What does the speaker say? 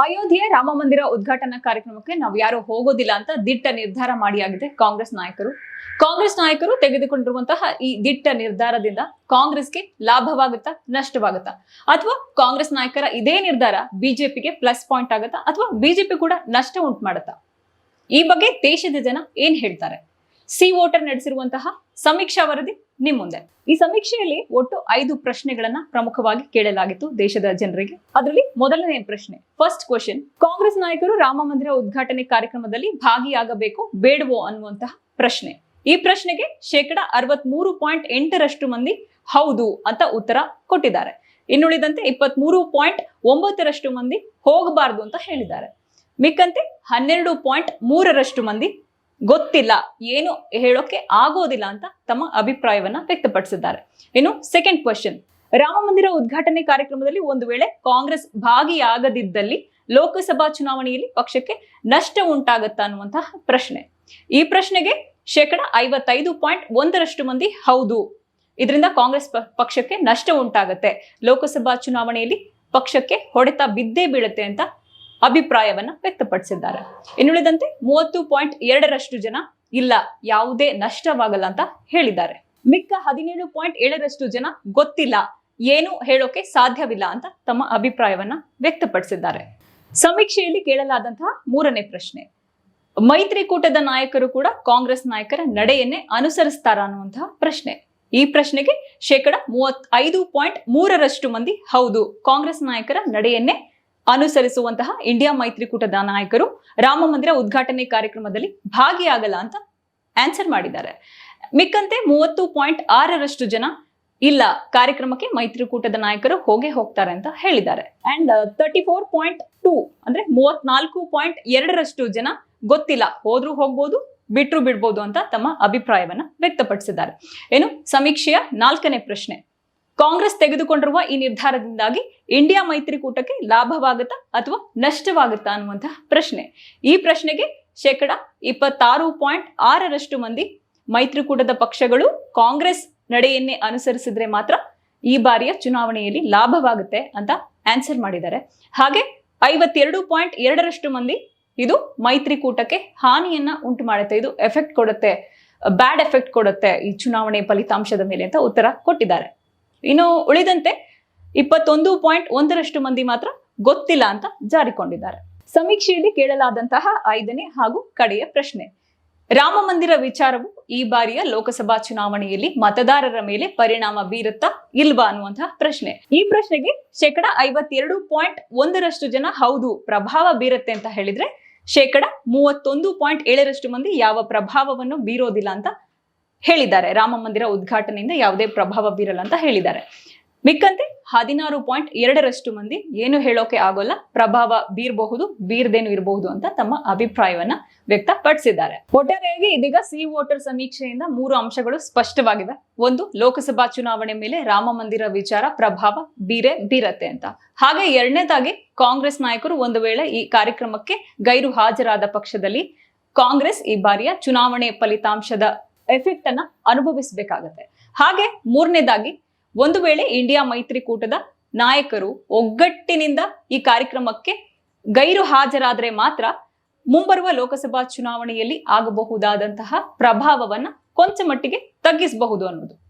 ಅಯೋಧ್ಯೆ ರಾಮ ಮಂದಿರ ಉದ್ಘಾಟನಾ ಕಾರ್ಯಕ್ರಮಕ್ಕೆ ನಾವು ಯಾರು ಹೋಗೋದಿಲ್ಲ ಅಂತ ದಿಟ್ಟ ನಿರ್ಧಾರ ಮಾಡಿ ಆಗಿದೆ ಕಾಂಗ್ರೆಸ್ ನಾಯಕರು. ಕಾಂಗ್ರೆಸ್ ನಾಯಕರು ತೆಗೆದುಕೊಂಡಿರುವಂತಹ ಈ ದಿಟ್ಟ ನಿರ್ಧಾರದಿಂದ ಕಾಂಗ್ರೆಸ್ಗೆ ಲಾಭವಾಗುತ್ತಾ ನಷ್ಟವಾಗುತ್ತಾ? ಅಥವಾ ಕಾಂಗ್ರೆಸ್ ನಾಯಕರ ಇದೇ ನಿರ್ಧಾರ ಬಿಜೆಪಿಗೆ ಪ್ಲಸ್ ಪಾಯಿಂಟ್ ಆಗುತ್ತಾ? ಅಥವಾ ಬಿಜೆಪಿ ಕೂಡ ನಷ್ಟ ಉಂಟು ಮಾಡುತ್ತಾ? ಈ ಬಗ್ಗೆ ದೇಶದ ಜನ ಏನ್ ಹೇಳ್ತಾರೆ? ಸಿ ವೋಟರ್ ನಡೆಸಿರುವಂತಹ ಸಮೀಕ್ಷಾ ವರದಿ ನಿಮ್ ಮುಂದೆ ಈ ಸಮೀಕ್ಷೆಯಲ್ಲಿ ಒಟ್ಟು ಐದು ಪ್ರಶ್ನೆಗಳನ್ನ ಪ್ರಮುಖವಾಗಿ ಕೇಳಲಾಗಿತ್ತು ದೇಶದ ಜನರಿಗೆ. ಅದರಲ್ಲಿ ಮೊದಲನೇ ಪ್ರಶ್ನೆ ಫಸ್ಟ್ ಕ್ವಶನ್ ಕಾಂಗ್ರೆಸ್ ನಾಯಕರು ರಾಮ ಮಂದಿರ ಉದ್ಘಾಟನೆ ಕಾರ್ಯಕ್ರಮದಲ್ಲಿ ಭಾಗಿಯಾಗಬೇಕು ಬೇಡವೋ ಅನ್ನುವಂತಹ ಪ್ರಶ್ನೆ. ಈ ಪ್ರಶ್ನೆಗೆ ಶೇಕಡ ಅರವತ್ಮೂರು ಪಾಯಿಂಟ್ ಎಂಟರಷ್ಟು ಮಂದಿ ಹೌದು ಅಂತ ಉತ್ತರ ಕೊಟ್ಟಿದ್ದಾರೆ. ಇನ್ನುಳಿದಂತೆ ಇಪ್ಪತ್ಮೂರು ಪಾಯಿಂಟ್ ಒಂಬತ್ತರಷ್ಟು ಮಂದಿ ಹೋಗಬಾರದು ಅಂತ ಹೇಳಿದ್ದಾರೆ. ಮಿಕ್ಕಂತೆ ಹನ್ನೆರಡು ಪಾಯಿಂಟ್ ಮೂರರಷ್ಟು ಮಂದಿ ಗೊತ್ತಿಲ್ಲ, ಏನು ಹೇಳೋಕೆ ಆಗೋದಿಲ್ಲ ಅಂತ ತಮ್ಮ ಅಭಿಪ್ರಾಯವನ್ನ ವ್ಯಕ್ತಪಡಿಸಿದ್ದಾರೆ. ಇನ್ನು ಸೆಕೆಂಡ್ ಕ್ವಶನ್ ರಾಮ ಮಂದಿರ ಉದ್ಘಾಟನೆ ಕಾರ್ಯಕ್ರಮದಲ್ಲಿ ಒಂದು ವೇಳೆ ಕಾಂಗ್ರೆಸ್ ಭಾಗಿಯಾಗದಿದ್ದಲ್ಲಿ ಲೋಕಸಭಾ ಚುನಾವಣೆಯಲ್ಲಿ ಪಕ್ಷಕ್ಕೆ ನಷ್ಟ ಉಂಟಾಗತ್ತಾ ಅನ್ನುವಂತಹ ಪ್ರಶ್ನೆ. ಈ ಪ್ರಶ್ನೆಗೆ ಶೇಕಡ ಐವತ್ತೈದು ಪಾಯಿಂಟ್ ಒಂದರಷ್ಟು ಮಂದಿ ಹೌದು. ಇದರಿಂದ ಕಾಂಗ್ರೆಸ್ ಪಕ್ಷಕ್ಕೆ ನಷ್ಟ ಉಂಟಾಗತ್ತೆ. ಲೋಕಸಭಾ ಚುನಾವಣೆಯಲ್ಲಿ ಪಕ್ಷಕ್ಕೆ ಹೊಡೆತ ಬಿದ್ದೇ ಬೀಳುತ್ತೆ ಅಂತ ಅಭಿಪ್ರಾಯವನ್ನ ವ್ಯಕ್ತಪಡಿಸಿದ್ದಾರೆ. ಇನ್ನುಳಿದಂತೆ ಮೂವತ್ತು ಪಾಯಿಂಟ್ ಎರಡರಷ್ಟು ಜನ ಇಲ್ಲ, ಯಾವುದೇ ನಷ್ಟವಾಗಲ್ಲ ಅಂತ ಹೇಳಿದ್ದಾರೆ. ಮಿಕ್ಕ ಹದಿನೇಳು ಪಾಯಿಂಟ್ ಏಳರಷ್ಟು ಜನ ಗೊತ್ತಿಲ್ಲ, ಏನು ಹೇಳೋಕೆ ಸಾಧ್ಯವಿಲ್ಲ ಅಂತ ತಮ್ಮ ಅಭಿಪ್ರಾಯವನ್ನ ವ್ಯಕ್ತಪಡಿಸಿದ್ದಾರೆ. ಸಮೀಕ್ಷೆಯಲ್ಲಿ ಕೇಳಲಾದಂತಹ ಮೂರನೇ ಪ್ರಶ್ನೆ, ಮೈತ್ರಿಕೂಟದ ನಾಯಕರು ಕೂಡ ಕಾಂಗ್ರೆಸ್ ನಾಯಕರ ನಡೆಯನ್ನೇ ಅನುಸರಿಸ್ತಾರ ಅನ್ನುವಂತಹ ಪ್ರಶ್ನೆ. ಈ ಪ್ರಶ್ನೆಗೆ ಶೇಕಡ ಮೂವತ್ ಐದು ಪಾಯಿಂಟ್ ಮೂರರಷ್ಟು ಮಂದಿ ಹೌದು, ಕಾಂಗ್ರೆಸ್ ನಾಯಕರ ನಡೆಯನ್ನೇ ಅನುಸರಿಸುವಂತಹ ಇಂಡಿಯಾ ಮೈತ್ರಿಕೂಟದ ನಾಯಕರು ರಾಮ ಮಂದಿರ ಉದ್ಘಾಟನೆ ಕಾರ್ಯಕ್ರಮದಲ್ಲಿ ಭಾಗಿಯಾಗಲ್ಲ ಅಂತ ಆನ್ಸರ್ ಮಾಡಿದ್ದಾರೆ. ಮಿಕ್ಕಂತೆ ಮೂವತ್ತು ಪಾಯಿಂಟ್ ಆರರಷ್ಟು ಜನ ಇಲ್ಲ ಕಾರ್ಯಕ್ರಮಕ್ಕೆ ಮೈತ್ರಿಕೂಟದ ನಾಯಕರು ಹೋಗೇ ಹೋಗ್ತಾರೆ ಅಂತ ಹೇಳಿದ್ದಾರೆ. And thirty four point two ಅಂದ್ರೆ ಮೂವತ್ನಾಲ್ಕು ಪಾಯಿಂಟ್ ಎರಡರಷ್ಟು ಜನ ಗೊತ್ತಿಲ್ಲ. ಹೋದ್ರೂ ಹೋಗ್ಬೋದು, ಬಿಟ್ರು ಬಿಡ್ಬೋದು ಅಂತ ತಮ್ಮ ಅಭಿಪ್ರಾಯವನ್ನ ವ್ಯಕ್ತಪಡಿಸಿದ್ದಾರೆ. ಏನು ಸಮೀಕ್ಷೆಯ ನಾಲ್ಕನೇ ಪ್ರಶ್ನೆ. ಕಾಂಗ್ರೆಸ್ ತೆಗೆದುಕೊಂಡಿರುವ ಈ ನಿರ್ಧಾರದಿಂದಾಗಿ ಇಂಡಿಯಾ ಮೈತ್ರಿಕೂಟಕ್ಕೆ ಲಾಭವಾಗುತ್ತಾ ಅಥವಾ ನಷ್ಟವಾಗುತ್ತಾ ಅನ್ನುವಂತಹ ಪ್ರಶ್ನೆ. ಈ ಪ್ರಶ್ನೆಗೆ ಶೇಕಡ ಇಪ್ಪತ್ತಾರು ಪಾಯಿಂಟ್ ಆರರಷ್ಟು ಮಂದಿ ಮೈತ್ರಿಕೂಟದ ಪಕ್ಷಗಳು ಕಾಂಗ್ರೆಸ್ ನಡೆಯನ್ನೇ ಅನುಸರಿಸಿದ್ರೆ ಮಾತ್ರ ಈ ಬಾರಿಯ ಚುನಾವಣೆಯಲ್ಲಿ ಲಾಭವಾಗುತ್ತೆ ಅಂತ ಆನ್ಸರ್ ಮಾಡಿದ್ದಾರೆ. ಹಾಗೆ ಐವತ್ತೆರಡು ಪಾಯಿಂಟ್ ಎರಡರಷ್ಟು ಮಂದಿ ಇದು ಮೈತ್ರಿಕೂಟಕ್ಕೆ ಹಾನಿಯನ್ನ ಉಂಟು ಮಾಡುತ್ತೆ. ಇದು ಎಫೆಕ್ಟ್ ಕೊಡುತ್ತೆ, ಬ್ಯಾಡ್ ಎಫೆಕ್ಟ್ ಕೊಡುತ್ತೆ ಈ ಚುನಾವಣೆ ಫಲಿತಾಂಶದ ಮೇಲೆ ಅಂತ ಉತ್ತರ ಕೊಟ್ಟಿದ್ದಾರೆ. ಇನ್ನು ಉಳಿದಂತೆ ಇಪ್ಪತ್ತೊಂದು ಪಾಯಿಂಟ್ ಒಂದರಷ್ಟು ಮಂದಿ ಮಾತ್ರ ಗೊತ್ತಿಲ್ಲ ಅಂತ ಜಾರಿಕೊಂಡಿದ್ದಾರೆ. ಸಮೀಕ್ಷೆಯಲ್ಲಿ ಕೇಳಲಾದಂತಹ ಐದನೇ ಹಾಗೂ ಕಡೆಯ ಪ್ರಶ್ನೆ. ರಾಮ ಮಂದಿರ ವಿಚಾರವು ಈ ಬಾರಿಯ ಲೋಕಸಭಾ ಚುನಾವಣೆಯಲ್ಲಿ ಮತದಾರರ ಮೇಲೆ ಪರಿಣಾಮ ಬೀರುತ್ತಾ ಇಲ್ವಾ ಅನ್ನುವಂತಹ ಪ್ರಶ್ನೆ. ಈ ಪ್ರಶ್ನೆಗೆ ಶೇಕಡ ಐವತ್ತೆರಡು ಪಾಯಿಂಟ್ ಒಂದರಷ್ಟು ಜನ ಹೌದು, ಪ್ರಭಾವ ಬೀರುತ್ತೆ ಅಂತ ಹೇಳಿದ್ರೆ ಶೇಕಡ ಮೂವತ್ತೊಂದು ಪಾಯಿಂಟ್ ಏಳರಷ್ಟು ಮಂದಿ ಯಾವ ಪ್ರಭಾವವನ್ನು ಬೀರೋದಿಲ್ಲ ಅಂತ ಹೇಳಿದ್ದಾರೆ. ರಾಮ ಮಂದಿರ ಉದ್ಘಾಟನೆಯಿಂದ ಯಾವುದೇ ಪ್ರಭಾವ ಬೀರಲ್ಲ ಅಂತ ಹೇಳಿದ್ದಾರೆ. ಮಿಕ್ಕಂತೆ ಹದಿನಾರು ಪಾಯಿಂಟ್ ಎರಡರಷ್ಟು ಮಂದಿ ಏನು ಹೇಳೋಕೆ ಆಗೋಲ್ಲ, ಪ್ರಭಾವ ಬೀರಬಹುದು, ಬೀರ್ದೇನು ಇರಬಹುದು ಅಂತ ತಮ್ಮ ಅಭಿಪ್ರಾಯವನ್ನ ವ್ಯಕ್ತಪಡಿಸಿದ್ದಾರೆ. ಒಟ್ಟಾರೆಯಾಗಿ ಇದೀಗ ಸಿ ವೋಟರ್ ಸಮೀಕ್ಷೆಯಿಂದ ಮೂರು ಅಂಶಗಳು ಸ್ಪಷ್ಟವಾಗಿವೆ. ಒಂದು, ಲೋಕಸಭಾ ಚುನಾವಣೆ ಮೇಲೆ ರಾಮ ಮಂದಿರ ವಿಚಾರ ಪ್ರಭಾವ ಬೀರೆ ಬೀರತ್ತೆ ಅಂತ. ಹಾಗೆ ಎರಡನೇದಾಗಿ ಕಾಂಗ್ರೆಸ್ ನಾಯಕರು ಒಂದು ವೇಳೆ ಈ ಕಾರ್ಯಕ್ರಮಕ್ಕೆ ಗೈರು ಹಾಜರಾದ ಪಕ್ಷದಲ್ಲಿ ಕಾಂಗ್ರೆಸ್ ಈ ಬಾರಿಯ ಚುನಾವಣೆ ಫಲಿತಾಂಶದ ಎಫೆಕ್ಟ್ ಅನ್ನ ಅನುಭವಿಸಬೇಕಾಗತ್ತೆ. ಹಾಗೆ ಮೂರನೇದಾಗಿ, ಒಂದು ವೇಳೆ ಇಂಡಿಯಾ ಮೈತ್ರಿಕೂಟದ ನಾಯಕರು ಒಗ್ಗಟ್ಟಿನಿಂದ ಈ ಕಾರ್ಯಕ್ರಮಕ್ಕೆ ಗೈರು ಹಾಜರಾದ್ರೆ ಮಾತ್ರ ಮುಂಬರುವ ಲೋಕಸಭಾ ಚುನಾವಣೆಯಲ್ಲಿ ಆಗಬಹುದಾದಂತಹ ಪ್ರಭಾವವನ್ನ ಕೊಂಚ ಮಟ್ಟಿಗೆ ತಗ್ಗಿಸಬಹುದು ಅನ್ನೋದು